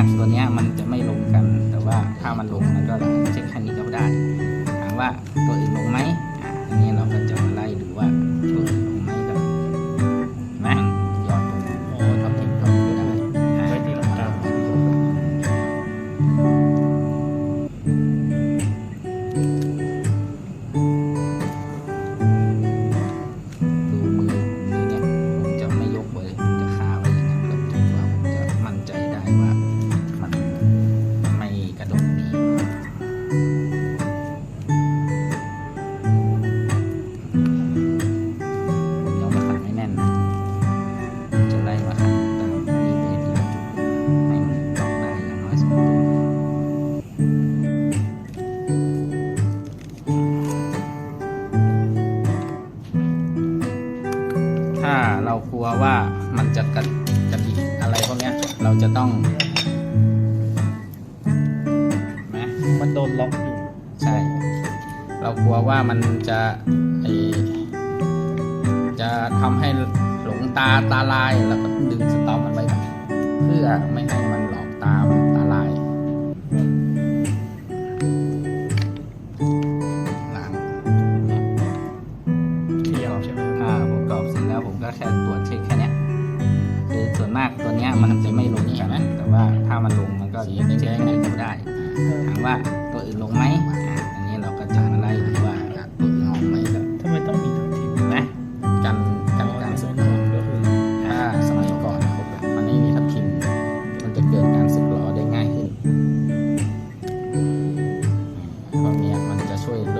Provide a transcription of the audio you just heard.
ากตัวเนี้ยมันจะไม่ลงกัน แต่ว่าถ้ามันลงมันก็เช็คคันนี้ก็ได้ ถามว่าตัวอื่นลงไหม ถ้าเรากลัวว่ามันจะกระกระดิกอะไรพวกเนี้ย เราจะต้องไหมมันโดนล็อกอยู่ใช่ เรากลัวว่ามันจะไอจะทำให้หลงตาตาลายแล้วก็ดึงสต็อปมันไว้ก่อนเพื่อไม่ให้มันหลอกตาม มันจะไม่ลงใช่ไหมแต่ว่าถ้ามันลงมันก็เช็คยังไงก็ได้ ถามว่าตัวอื่นลงไหมอ่าอันนี้เราก็จะไล่ดูว่าตัวอื่นออกไหมก็ทำไมต้องมีทับทิมเห็นไหมกันกันการสสึมักยก่อนก็คือถ้าสมัยก่อนนะครับมันไม่มีทับทิมมันจะเกิดการสึกหรอได้ง่ายขึ้นเพราะเนี้ยมันจะช่วยลด